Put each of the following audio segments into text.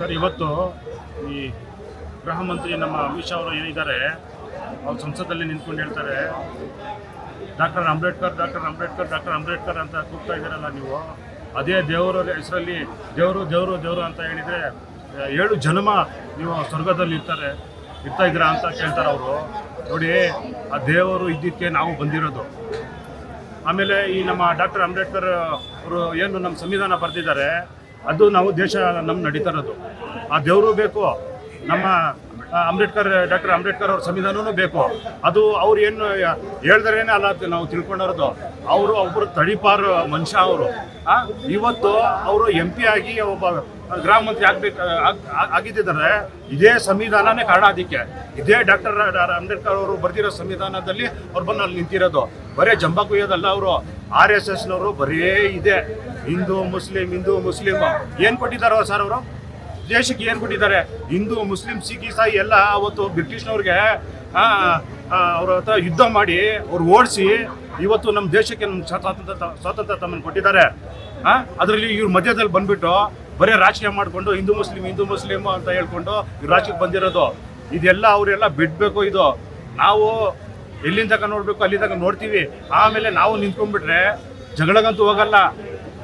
Sir, ಇವತ್ತು ಈ ಗೃಹ ಮಂತ್ರಿ ನಮ್ಮ ಅಮಿತ್ ಶಾ ಅವರು ಏನಿದ್ದಾರೆ, ಅವ್ರು ಸಂಸದಲ್ಲಿ ನಿಂತ್ಕೊಂಡು ಹೇಳ್ತಾರೆ, doctor Ambedkar doctor Ambedkar doctor Ambedkar ಅಂತ ಕೂಗ್ತಾ ಇದ್ದೀರಲ್ಲ ನೀವು. ಅದೇ ದೇವರ ಹೆಸರಲ್ಲಿ ದೇವರು ದೇವರು ದೇವರು ಅಂತ ಹೇಳಿದರೆ, ಏಳು ಜನ್ಮ ನೀವು ಸ್ವರ್ಗದಲ್ಲಿ ಇರ್ತಾರೆ, ಇರ್ತಾ ಇದ್ದೀರಾ ಅಂತ ಕೇಳ್ತಾರೆ ಅವರು. ನೋಡಿ, ಆ ದೇವರು ಇದ್ದಿದ್ದಕ್ಕೆ ನಾವು ಬಂದಿರೋದು. ಆಮೇಲೆ ಈ ನಮ್ಮ ಡಾಕ್ಟರ್ ಅಂಬೇಡ್ಕರ್ ಅವರು ಏನು ನಮ್ಮ ಸಂವಿಧಾನ ಬರೆದಿದ್ದಾರೆ ಅದು ನಾವು ದೇಶ ನಮ್ಮ ನಡೀತಾ ಇರೋದು ಆ ದೇವರು ಬೇಕು, ನಮ್ಮ ಅಂಬೇಡ್ಕರ್, ಡಾಕ್ಟರ್ ಅಂಬೇಡ್ಕರ್ ಅವ್ರ ಸಂವಿಧಾನವೂ ಬೇಕು. ಅದು ಅವ್ರು ಏನು ಹೇಳಿದ್ರೇನೆ ಅಲ್ಲ ನಾವು ತಿಳ್ಕೊಂಡಿರೋದು. ಅವರು ಒಬ್ಬರು ತಡಿಪಾರ ಮನುಷ್ಯ ಅವರು. ಇವತ್ತು ಅವರು ಎಂ ಪಿ ಆಗಿ ಒಬ್ಬ ಗ್ರಾಮ ಮಂತ್ರಿ ಆಗ್ಬೇಕು, ಆಗ್- ಆಗ್- ಆಗಿದ್ದಿದ್ದಾರೆ ಇದೇ ಸಂವಿಧಾನನೇ ಕಾರಣ ಅದಕ್ಕೆ. ಇದೇ ಡಾಕ್ಟರ್ ಅಂಬೇಡ್ಕರ್ ಅವರು ಬರ್ದಿರೋ ಸಂವಿಧಾನದಲ್ಲಿ ಅವ್ರು ಬಂದು ಅಲ್ಲಿ ನಿಂತಿರೋದು. ಬರೀ ಜಂಬಾಕುಯ್ಯೋದಲ್ಲ ಅವರು. ಆರ್ ಎಸ್ ಎಸ್ನವರು ಬರೀ ಇದೆ. ಹಿಂದೂ, ಮುಸ್ಲಿಂ ಹಿಂದೂ, ಮುಸ್ಲಿಂ. ಏನು ಕೊಟ್ಟಿದ್ದಾರೋ ಸರ್ ಅವರು? ದೇಶಕ್ಕೆ ಏನು ಕೊಟ್ಟಿದ್ದಾರೆ? ಹಿಂದೂ, ಮುಸ್ಲಿಂ, ಸಿಖ್ ಇಸಾಯಿ ಎಲ್ಲ ಅವತ್ತು ಬ್ರಿಟಿಷ್ನವ್ರಿಗೆ ಅವ್ರ ಹತ್ರ ಯುದ್ಧ ಮಾಡಿ ಅವ್ರು ಓಡಿಸಿ ಇವತ್ತು ನಮ್ಮ ದೇಶಕ್ಕೆ ನಮ್ಮ ಸ್ವಾತಂತ್ರ್ಯ ಸ್ವಾತಂತ್ರ್ಯ ತಮ್ಮನ್ನು ಕೊಟ್ಟಿದ್ದಾರೆ. ಅದರಲ್ಲಿ ಇವ್ರ ಮಧ್ಯದಲ್ಲಿ ಬಂದ್ಬಿಟ್ಟು ಬರೀ ರಾಜಕೀಯ ಮಾಡಿಕೊಂಡು ಹಿಂದೂ, ಮುಸ್ಲಿಂ ಹಿಂದೂ, ಮುಸ್ಲಿಂ ಅಂತ ಹೇಳ್ಕೊಂಡು ಇವ್ರು ರಾಜ್ಯಕ್ಕೆ ಬಂದಿರೋದು. ಇದೆಲ್ಲ ಅವರೆಲ್ಲ ಬಿಡಬೇಕು ಇದು. ನಾವು ಎಲ್ಲಿಂದ ತನಕ ನೋಡಬೇಕು ಅಲ್ಲಿ ತನಕ ನೋಡ್ತೀವಿ. ಆಮೇಲೆ ನಾವು ನಿಂತ್ಕೊಂಡ್ಬಿಟ್ರೆ, ಜಗಳಗಂತೂ ಹೋಗಲ್ಲ.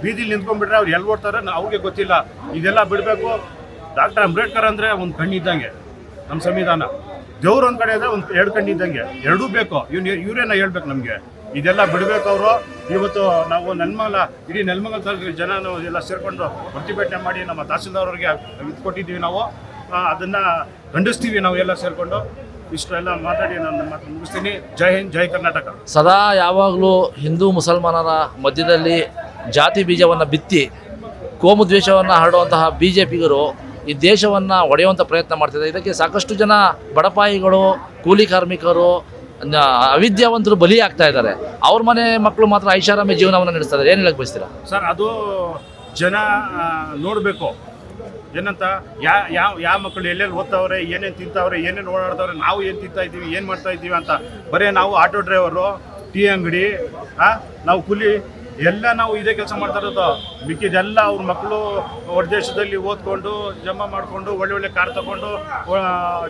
ಬೀದಿಲಿ ನಿಂತ್ಕೊಂಡ್ಬಿಟ್ರೆ ಅವ್ರು ಎಲ್ಲಿ ಓಡ್ತಾರೆ ಅವ್ರಿಗೆ ಗೊತ್ತಿಲ್ಲ. ಇದೆಲ್ಲ ಬಿಡಬೇಕು. ಡಾಕ್ಟರ್ ಅಂಬೇಡ್ಕರ್ ಅಂದರೆ ಒಂದು ಕಣ್ಣಿದ್ದಂಗೆ ನಮ್ಮ ಸಂವಿಧಾನ. ದೇವ್ರು ಒಂದು ಕಡೆ ಅಂದರೆ ಒಂದು ಎರಡು ಕಣ್ಣಿದ್ದಂಗೆ. ಎರಡೂ ಬೇಕು. ಇವ್ನು ಇವರೇನ ಹೇಳ್ಬೇಕು ನಮಗೆ. ಇದೆಲ್ಲ ಬಿಡಬೇಕು ಅವರು. ಇವತ್ತು ನಾವು ನೆಲಮಂಗಲ, ಇಡೀ ನೆಲಮಂಗಲ ತಾಲೂಕಿನ ಜನ ಎಲ್ಲ ಸೇರಿಕೊಂಡು ಪ್ರತಿಭಟನೆ ಮಾಡಿ ನಮ್ಮ ತಹಸೀಲ್ದಾರ್ ಅವ್ರಿಗೆ ಇದು ಕೊಟ್ಟಿದ್ದೀವಿ ನಾವು ಅದನ್ನ ಖಂಡಿಸ್ತೀವಿ ನಾವು ಎಲ್ಲ ಸೇರಿಕೊಂಡು. ಇಷ್ಟೆಲ್ಲ ಮಾತಾಡಿ ನಾನು ಮಾತು ಮುಗಿಸ್ತೀನಿ. ಜೈ ಹಿಂದ್ ಜೈ ಕರ್ನಾಟಕ. ಸದಾ ಯಾವಾಗಲೂ ಹಿಂದೂ ಮುಸಲ್ಮಾನರ ಮಧ್ಯದಲ್ಲಿ ಜಾತಿ ಬೀಜವನ್ನು ಬಿತ್ತಿ ಕೋಮು ದ್ವೇಷವನ್ನು ಹರಡುವಂತಹ ಬಿ ಜೆ ಪಿಗರು ಈ ದೇಶವನ್ನು ಒಡೆಯುವಂಥ ಪ್ರಯತ್ನ ಮಾಡ್ತಿದ್ದಾರೆ ಇದಕ್ಕೆ ಸಾಕಷ್ಟು ಜನ ಬಡಪಾಯಿಗಳು ಕೂಲಿ ಕಾರ್ಮಿಕರು ಅವಿದ್ಯಾವಂತರು ಅವಿದ್ಯಾವಂತರು ಬಲಿಯಾಗ್ತಾ ಇದ್ದಾರೆ. ಅವ್ರ ಮನೆ ಮಕ್ಕಳು ಮಾತ್ರ ಐಷಾರಾಮಿ ಜೀವನವನ್ನು ನಡೆಸ್ತಾ ಇದ್ದಾರೆ. ಏನು ಹೇಳಕ್ ಬಯಸ್ತೀರಾ? ಸರ್ ಅದು ಜನ ನೋಡಬೇಕು. ಏನಂತ? ಯಾ ಯಾವ ಯಾವ ಮಕ್ಕಳು ಎಲ್ಲೆಲ್ಲಿ ಓದ್ತಾವ್ರೆ, ಏನೇನು ತಿಂತಾವ್ರೆ, ಏನೇನು ಓಡಾಡ್ತಾವ್ರೆ, ನಾವು ಏನು ತಿಂತಾ ಇದ್ದೀವಿ, ಏನು ಮಾಡ್ತಾ ಇದ್ದೀವಿ ಅಂತ ಬರೀ ನಾವು ಆಟೋ ಡ್ರೈವರು, ಟೀ ಅಂಗಡಿ ಹಾ ನಾವು ಕೂಲಿ, ಎಲ್ಲ ನಾವು ಇದೇ ಕೆಲಸ ಮಾಡ್ತಾ ಇರೋದು. ಮಿಕ್ಕಿದೆಲ್ಲ ಅವ್ರ ಮಕ್ಕಳು ಹೊರದೇಶದಲ್ಲಿ ಓದ್ಕೊಂಡು ಜಮಾ ಮಾಡಿಕೊಂಡು, ಒಳ್ಳೆ ಒಳ್ಳೆ ಕಾರ್ ತಗೊಂಡು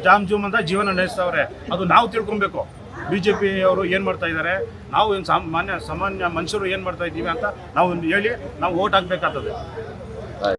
ಜಾಮ್ ಜೂಮ್ ಅಂತ ಜೀವನ ನಡೆಸ್ತಾವ್ರೆ. ಅದು ನಾವು ತಿಳ್ಕೊಬೇಕು. ಬಿ ಜೆ ಪಿ ಅವರು ಏನು ಮಾಡ್ತಾ ಇದ್ದಾರೆ ನಾವು ಏನು ಸಾಮಾನ್ಯ ಸಾಮಾನ್ಯ ಮನುಷ್ಯರು ಏನು ಮಾಡ್ತಾ ಇದ್ದೀವಿ ಅಂತ ನಾವು ಹೇಳಿ ನಾವು ಓಟ್ ಹಾಕ್ಬೇಕಾಗ್ತದೆ.